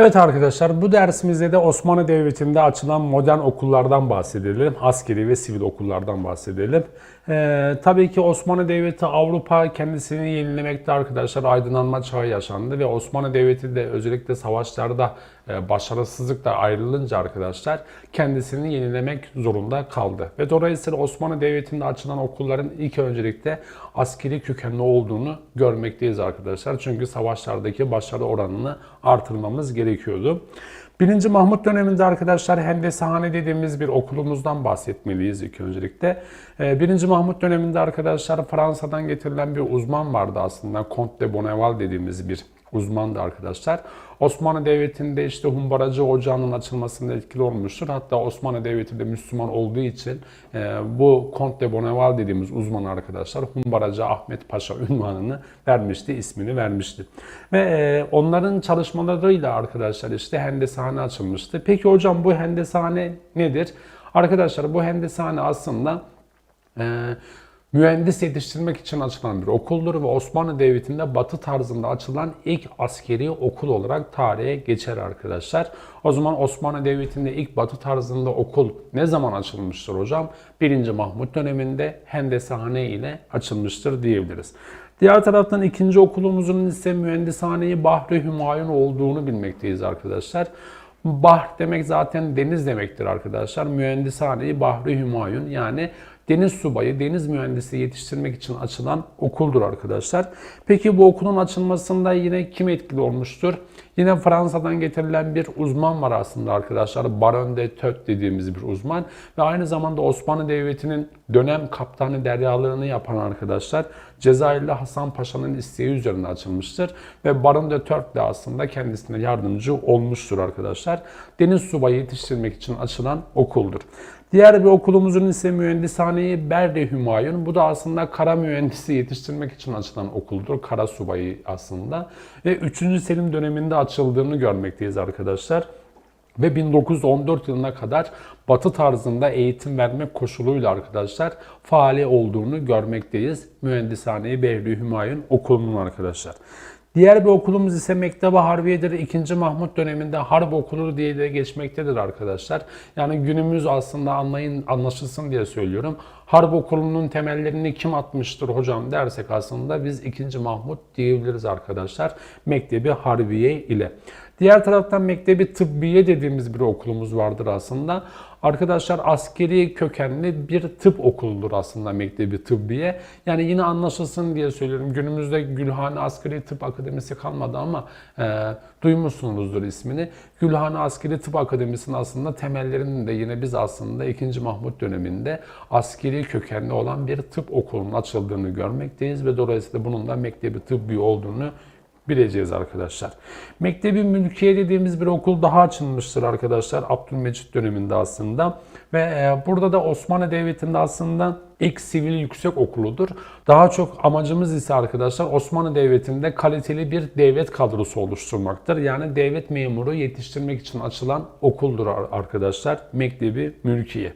Evet arkadaşlar bu dersimizde de Osmanlı Devleti'nde açılan modern okullardan bahsedelim. Askeri ve sivil okullardan bahsedelim. Ee, tabii ki Osmanlı Devleti Avrupa kendisini yenilemekte arkadaşlar aydınlanma çağı yaşandı ve Osmanlı Devleti de özellikle savaşlarda başarısızlıkla ayrılınca arkadaşlar kendisini yenilemek zorunda kaldı. Ve dolayısıyla Osmanlı Devleti'nde açılan okulların ilk öncelikle askeri kökenli olduğunu görmekteyiz arkadaşlar. Çünkü savaşlardaki başarı oranını artırmamız gerekiyordu. 1. Mahmut döneminde arkadaşlar Hendesehane dediğimiz bir okulumuzdan bahsetmeliyiz ilk öncelikle. 1. Mahmut döneminde arkadaşlar Fransa'dan getirilen bir uzman vardı aslında. Comte de Bonneval dediğimiz bir uzmandı arkadaşlar. Osmanlı Devleti'nde işte Humbaracı Ocağı'nın açılmasında etkili olmuştur. Hatta Osmanlı Devleti de Müslüman olduğu için e, bu Comte de Bonneval dediğimiz uzman arkadaşlar Humbaracı Ahmet Paşa ünvanını vermişti, ismini vermişti. Ve e, onların çalışmalarıyla arkadaşlar işte hendesane açılmıştı. Peki hocam bu hendesane nedir? Arkadaşlar bu hendesane aslında e, mühendis yetiştirmek için açılan bir okuldur ve Osmanlı Devleti'nde batı tarzında açılan ilk askeri okul olarak tarihe geçer arkadaşlar. O zaman Osmanlı Devleti'nde ilk batı tarzında okul ne zaman açılmıştır hocam? 1. Mahmut döneminde Hendesehane ile açılmıştır diyebiliriz. Diğer taraftan ikinci okulumuzun ise mühendishaneyi Bahri Hümayun olduğunu bilmekteyiz arkadaşlar. Bahr demek zaten deniz demektir arkadaşlar. Mühendishaneyi Bahri Hümayun yani deniz subayı, deniz mühendisi yetiştirmek için açılan okuldur arkadaşlar. Peki bu okulun açılmasında yine kim etkili olmuştur? Yine Fransa'dan getirilen bir uzman var aslında arkadaşlar. Baron de Töt dediğimiz bir uzman. Ve aynı zamanda Osmanlı Devleti'nin dönem kaptanı deryalarını yapan arkadaşlar Cezayirli Hasan Paşa'nın isteği üzerine açılmıştır. Ve Baron de Töt de aslında kendisine yardımcı olmuştur arkadaşlar. Deniz subayı yetiştirmek için açılan okuldur. Diğer bir okulumuzun ise mühendishaneyi Berde Hümayun. Bu da aslında kara mühendisi yetiştirmek için açılan okuldur. Kara subayı aslında. Ve 3. Selim döneminde açıldığını görmekteyiz arkadaşlar. Ve 1914 yılına kadar batı tarzında eğitim vermek koşuluyla arkadaşlar faali olduğunu görmekteyiz. Mühendishane Behri Hümayun okulunun arkadaşlar. Diğer bir okulumuz ise Mektebe Harbiye'dir. 2. Mahmut döneminde harp okulu diye de geçmektedir arkadaşlar. Yani günümüz aslında anlayın anlaşılsın diye söylüyorum. Harp okulunun temellerini kim atmıştır hocam dersek aslında biz 2. Mahmut diyebiliriz arkadaşlar. Mektebi Harbiye ile. Diğer taraftan Mektebi Tıbbiye dediğimiz bir okulumuz vardır aslında. Arkadaşlar askeri kökenli bir tıp okuludur aslında Mektebi Tıbbiye. Yani yine anlaşılsın diye söylüyorum. Günümüzde Gülhane Askeri Tıp Akademisi kalmadı ama e, duymuşsunuzdur ismini. Gülhane Askeri Tıp Akademisi'nin aslında temellerinin de yine biz aslında 2. Mahmut döneminde askeri kökenli olan bir tıp okulunun açıldığını görmekteyiz ve dolayısıyla bunun da Mektebi Tıbbi olduğunu bileceğiz arkadaşlar. Mektebi Mülkiye dediğimiz bir okul daha açılmıştır arkadaşlar Abdülmecit döneminde aslında. Ve e, burada da Osmanlı Devleti'nde aslında ilk sivil yüksek okuludur. Daha çok amacımız ise arkadaşlar Osmanlı Devleti'nde kaliteli bir devlet kadrosu oluşturmaktır. Yani devlet memuru yetiştirmek için açılan okuldur arkadaşlar Mektebi Mülkiye.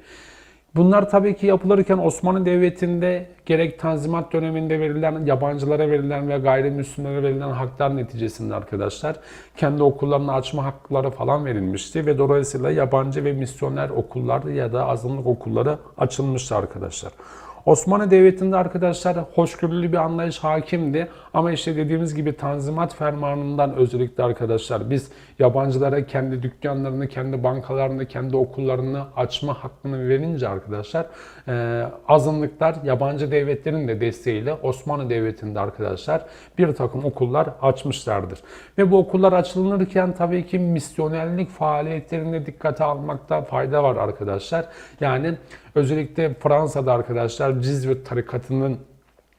Bunlar tabii ki yapılırken Osmanlı Devleti'nde gerek Tanzimat döneminde verilen, yabancılara verilen ve gayrimüslimlere verilen haklar neticesinde arkadaşlar kendi okullarını açma hakları falan verilmişti ve dolayısıyla yabancı ve misyoner okulları ya da azınlık okulları açılmıştı arkadaşlar. Osmanlı Devleti'nde arkadaşlar hoşgörülü bir anlayış hakimdi. Ama işte dediğimiz gibi Tanzimat Fermanı'ndan özellikle arkadaşlar biz yabancılara kendi dükkanlarını, kendi bankalarını, kendi okullarını açma hakkını verince arkadaşlar e, azınlıklar yabancı devletlerin de desteğiyle Osmanlı Devleti'nde arkadaşlar bir takım okullar açmışlardır. Ve bu okullar açılırken tabii ki misyonerlik faaliyetlerine dikkate almakta fayda var arkadaşlar. Yani özellikle Fransa'da arkadaşlar Cizvit tarikatının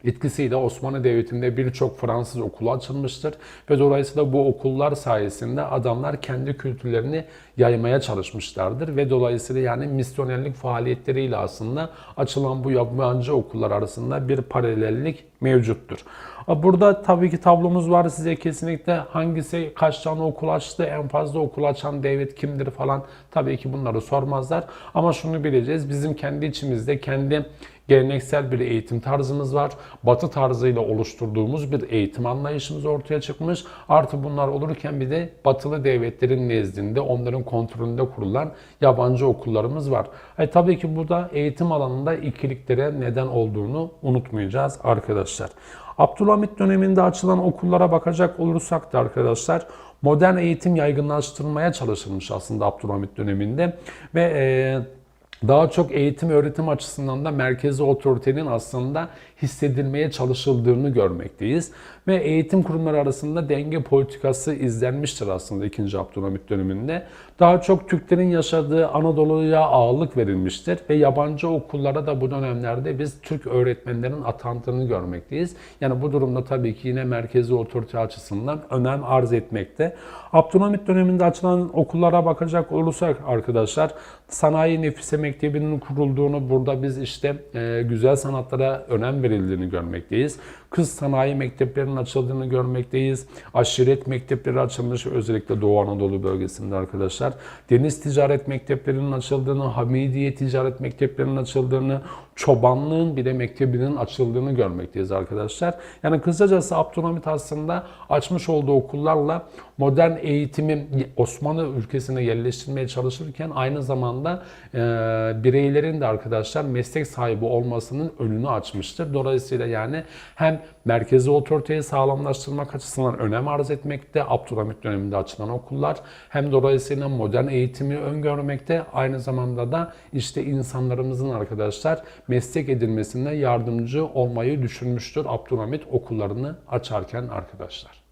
etkisiyle Osmanlı Devleti'nde birçok Fransız okulu açılmıştır ve dolayısıyla bu okullar sayesinde adamlar kendi kültürlerini yaymaya çalışmışlardır ve dolayısıyla yani misyonerlik faaliyetleriyle aslında açılan bu yabancı okullar arasında bir paralellik mevcuttur. Burada tabii ki tablomuz var size kesinlikle hangisi kaç tane okul açtı, en fazla okul açan devlet kimdir falan tabii ki bunları sormazlar. Ama şunu bileceğiz bizim kendi içimizde kendi Geleneksel bir eğitim tarzımız var. Batı tarzıyla oluşturduğumuz bir eğitim anlayışımız ortaya çıkmış. Artı bunlar olurken bir de batılı devletlerin nezdinde onların kontrolünde kurulan yabancı okullarımız var. E, tabii ki burada eğitim alanında ikiliklere neden olduğunu unutmayacağız arkadaşlar. Abdülhamit döneminde açılan okullara bakacak olursak da arkadaşlar modern eğitim yaygınlaştırmaya çalışılmış aslında Abdülhamit döneminde ve e, daha çok eğitim öğretim açısından da merkezi otoritenin aslında hissedilmeye çalışıldığını görmekteyiz. Ve eğitim kurumları arasında denge politikası izlenmiştir aslında 2. Abdülhamit döneminde. Daha çok Türklerin yaşadığı Anadolu'ya ağırlık verilmiştir ve yabancı okullara da bu dönemlerde biz Türk öğretmenlerin atandığını görmekteyiz. Yani bu durumda tabii ki yine merkezi otorite açısından önem arz etmekte. Abdülhamit döneminde açılan okullara bakacak olursak arkadaşlar Sanayi Nefise Mektebi'nin kurulduğunu burada biz işte e, güzel sanatlara önem verildiğini görmekteyiz. Kız sanayi mekteplerinin açıldığını görmekteyiz. Aşiret mektepleri açılmış özellikle Doğu Anadolu bölgesinde arkadaşlar. Deniz ticaret mekteplerinin açıldığını, Hamidiye ticaret mekteplerinin açıldığını, çobanlığın bir de mektebinin açıldığını görmekteyiz arkadaşlar. Yani kısacası Abdülhamit aslında açmış olduğu okullarla modern eğitimi Osmanlı ülkesine yerleştirmeye çalışırken aynı zamanda e, bireylerin de arkadaşlar meslek sahibi olmasının önünü açmıştır. Dolayısıyla yani hem merkezi otoriteyi sağlamlaştırmak açısından önem arz etmekte Abdülhamit döneminde açılan okullar hem dolayısıyla modern eğitimi öngörmekte aynı zamanda da işte insanlarımızın arkadaşlar meslek edilmesine yardımcı olmayı düşünmüştür Abdülhamit okullarını açarken arkadaşlar.